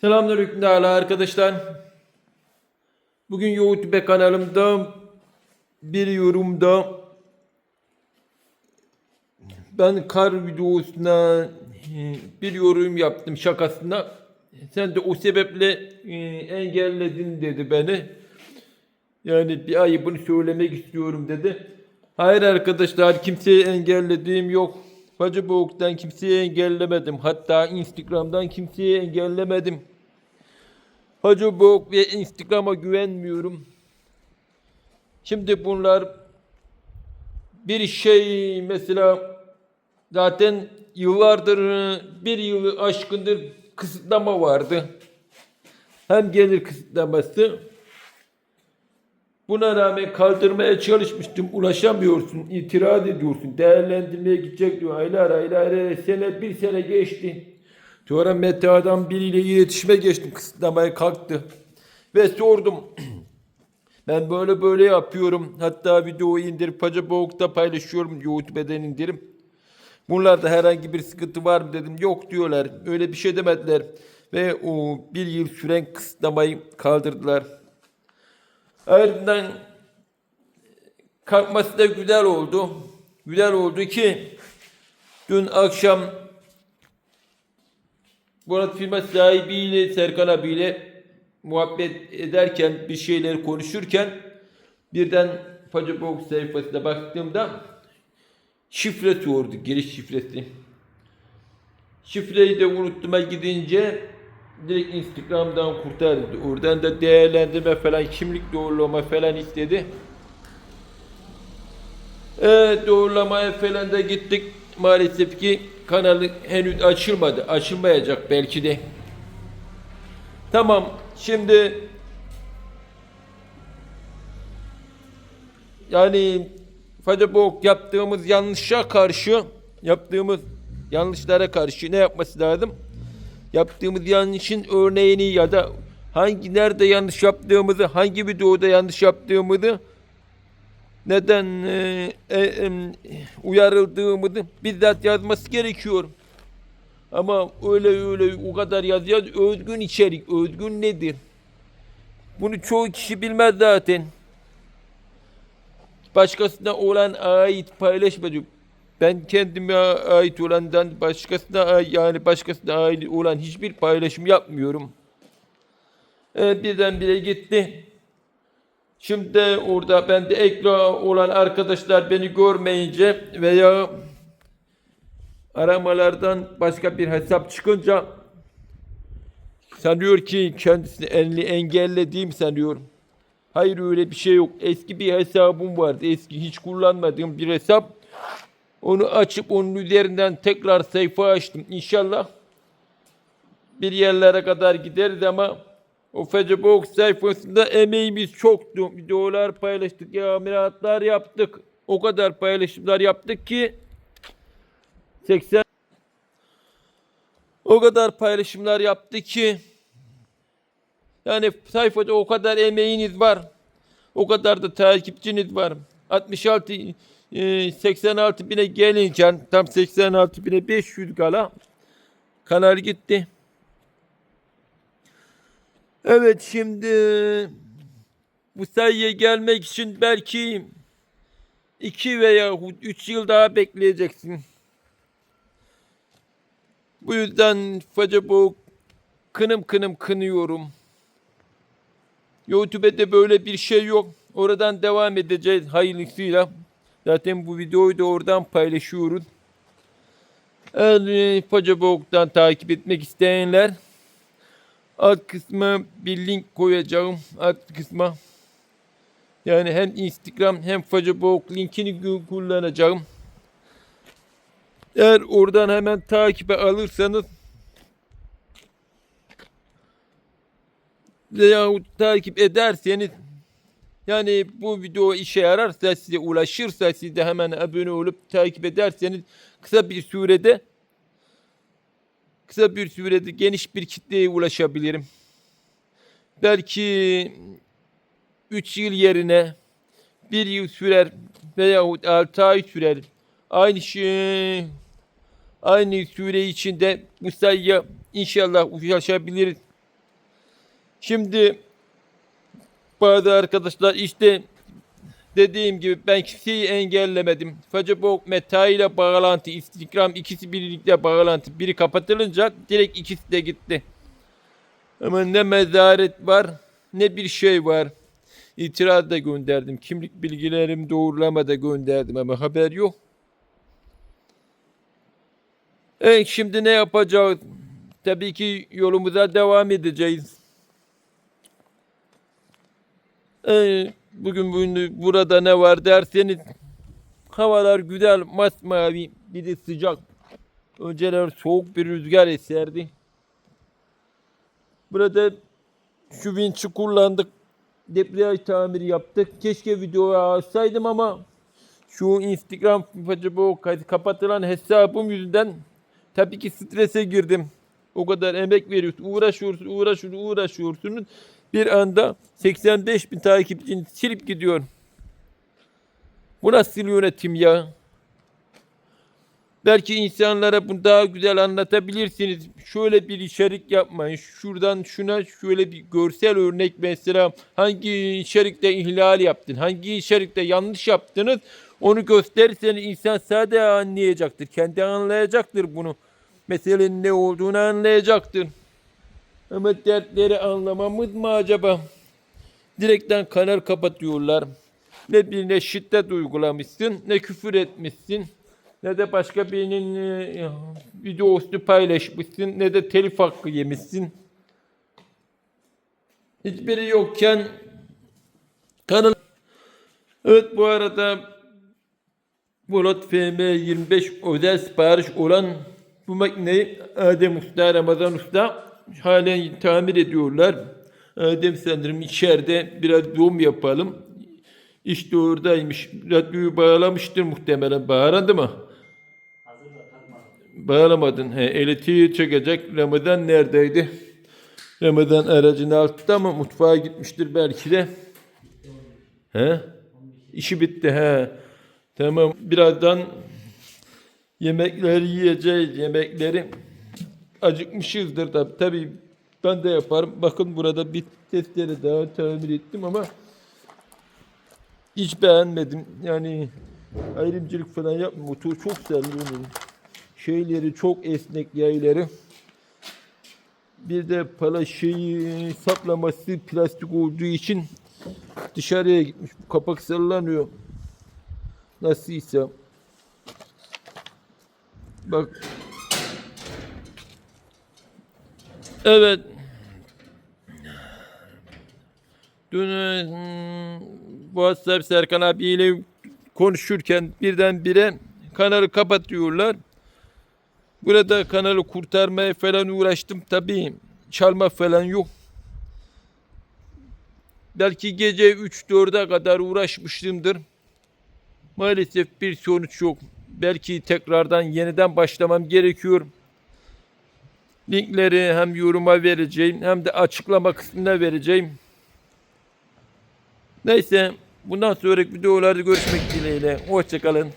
Selamünaleyküm değerli arkadaşlar. Bugün YouTube kanalımda bir yorumda ben kar videosuna e, bir yorum yaptım şakasına. Sen de o sebeple e, engelledin dedi beni. Yani bir ayıbını söylemek istiyorum dedi. Hayır arkadaşlar kimseyi engellediğim yok. Hacı Boğuk'tan kimseyi engellemedim. Hatta Instagram'dan kimseyi engellemedim. Hacı Boğuk ve Instagram'a güvenmiyorum. Şimdi bunlar bir şey mesela zaten yıllardır bir yılı aşkındır kısıtlama vardı. Hem gelir kısıtlaması Buna rağmen kaldırmaya çalışmıştım. Ulaşamıyorsun, itiraz ediyorsun. Değerlendirmeye gidecek diyor. Aylar aylar aylar. Sene bir sene geçti. Sonra Meta'dan biriyle iletişime geçtim. Kısıtlamaya kalktı. Ve sordum. ben böyle böyle yapıyorum. Hatta videoyu indirip Paca Boğuk'ta paylaşıyorum. YouTube'den indirip. Bunlarda herhangi bir sıkıntı var mı dedim. Yok diyorlar. Öyle bir şey demediler. Ve o bir yıl süren kısıtlamayı kaldırdılar. Ardından kalkması da güzel oldu. Güzel oldu ki dün akşam Murat firma sahibiyle Serkan abiyle muhabbet ederken bir şeyleri konuşurken birden Facebook sayfasına baktığımda şifre sordu, giriş şifresi. Şifreyi de unuttuğuma gidince direkt Instagram'dan kurtardı. Oradan da değerlendirme falan, kimlik doğrulama falan istedi. Evet doğrulamaya falan da gittik. Maalesef ki kanalı henüz açılmadı. Açılmayacak belki de. Tamam şimdi yani Facebook yaptığımız yanlışa karşı yaptığımız yanlışlara karşı ne yapması lazım? Yaptığımız yanlışın örneğini ya da hangi nerede yanlış yaptığımızı, hangi videoda yanlış yaptığımızı neden e, e, e, uyarıldığımızı bizzat yazması gerekiyor. Ama öyle öyle o kadar yazıyor. Özgün içerik. Özgün nedir? Bunu çoğu kişi bilmez zaten. Başkasına olan ait paylaşmadı. Ben kendime ait olandan başkasına yani başkasına ait olan hiçbir paylaşım yapmıyorum. Evet birdenbire gitti. Şimdi orada bende ekra olan arkadaşlar beni görmeyince veya aramalardan başka bir hesap çıkınca sanıyor ki kendisini enli engellediğim sanıyorum. Hayır öyle bir şey yok. Eski bir hesabım vardı. Eski hiç kullanmadığım bir hesap. Onu açıp onun üzerinden tekrar sayfa açtım. İnşallah bir yerlere kadar gideriz ama o Facebook sayfasında emeğimiz çoktu. Videolar paylaştık, yamiratlar yaptık. O kadar paylaşımlar yaptık ki 80 o kadar paylaşımlar yaptı ki yani sayfada o kadar emeğiniz var. O kadar da takipçiniz var. 66 e, 86 bine gelince tam 86 bine 500 kala kanal gitti. Evet şimdi bu sayıya gelmek için belki 2 veya 3 yıl daha bekleyeceksin. Bu yüzden Facebook kınım kınım kınıyorum. YouTube'de böyle bir şey yok. Oradan devam edeceğiz hayırlısıyla. Zaten bu videoyu da oradan paylaşıyoruz. Eğer Facebook'tan takip etmek isteyenler alt kısma bir link koyacağım. Alt kısma. Yani hem Instagram hem Facebook linkini kullanacağım. Eğer oradan hemen takibe alırsanız veyahut takip ederseniz yani bu video işe yararsa size ulaşırsa siz de hemen abone olup takip ederseniz kısa bir sürede kısa bir sürede geniş bir kitleye ulaşabilirim. Belki 3 yıl yerine bir yıl sürer veyahut 6 ay sürer. Aynı şey aynı süre içinde bu sayıya inşallah ulaşabiliriz. Şimdi bazı arkadaşlar işte dediğim gibi ben kimseyi engellemedim. Facebook Meta ile bağlantı, Instagram ikisi birlikte bağlantı. Biri kapatılınca direkt ikisi de gitti. Ama ne mezaret var ne bir şey var. İtiraz da gönderdim. Kimlik bilgilerimi doğrulama da gönderdim ama haber yok. Evet şimdi ne yapacağız? Tabii ki yolumuza devam edeceğiz. Ee, bugün bugün burada ne var derseniz havalar güzel masmavi bir de sıcak. Önceler soğuk bir rüzgar eserdi. Burada şu vinçi kullandık. Debriyaj tamiri yaptık. Keşke videoya alsaydım ama şu Instagram Facebook kapatılan hesabım yüzünden tabii ki strese girdim. O kadar emek veriyorsun, uğraşıyorsun, uğraşıyorsun, uğraşıyorsunuz. Bir anda 85 bin takipçini silip gidiyor. Bu nasıl yönetim ya? Belki insanlara bunu daha güzel anlatabilirsiniz. Şöyle bir içerik yapmayın. Şuradan şuna şöyle bir görsel örnek mesela hangi içerikte ihlal yaptın, hangi içerikte yanlış yaptınız onu gösterirseniz insan sadece anlayacaktır. Kendi anlayacaktır bunu. Meselenin ne olduğunu anlayacaktır. Ama dertleri anlamamız mı acaba? Direkten kanal kapatıyorlar. Ne birine şiddet uygulamışsın, ne küfür etmişsin, ne de başka birinin e, videosunu paylaşmışsın, ne de telif hakkı yemişsin. Hiçbiri yokken kanal... Evet bu arada Murat FM25 özel sipariş olan bu makineyi Adem Usta, Ramazan Usta halen tamir ediyorlar. Adem sanırım içeride biraz zoom yapalım. İşte oradaymış. Radyoyu bağlamıştır muhtemelen. Bağlandı mı? Bağlamadın. He, elektriği çekecek. Ramazan neredeydi? Ramazan aracın altta mı? Mutfağa gitmiştir belki de. He? İşi bitti he. Tamam. Birazdan yemekleri yiyeceğiz. Yemekleri acıkmışızdır tabi. Tabii ben de yaparım. Bakın burada bir testere daha tamir ettim ama hiç beğenmedim. Yani ayrımcılık falan yapmam. Motor çok güzel onun. Şeyleri çok esnek yayları. Bir de pala şeyi saplaması plastik olduğu için dışarıya gitmiş. Bu kapak sallanıyor. Nasılsa. Bak. Evet. Dün hmm, WhatsApp Serkan abiyle konuşurken birdenbire kanalı kapatıyorlar. Burada kanalı kurtarmaya falan uğraştım. Tabii çalma falan yok. Belki gece 3-4'e kadar uğraşmışımdır. Maalesef bir sonuç yok. Belki tekrardan yeniden başlamam gerekiyor. Linkleri hem yoruma vereceğim hem de açıklama kısmına vereceğim. Neyse bundan sonraki videolarda görüşmek dileğiyle. Hoşçakalın.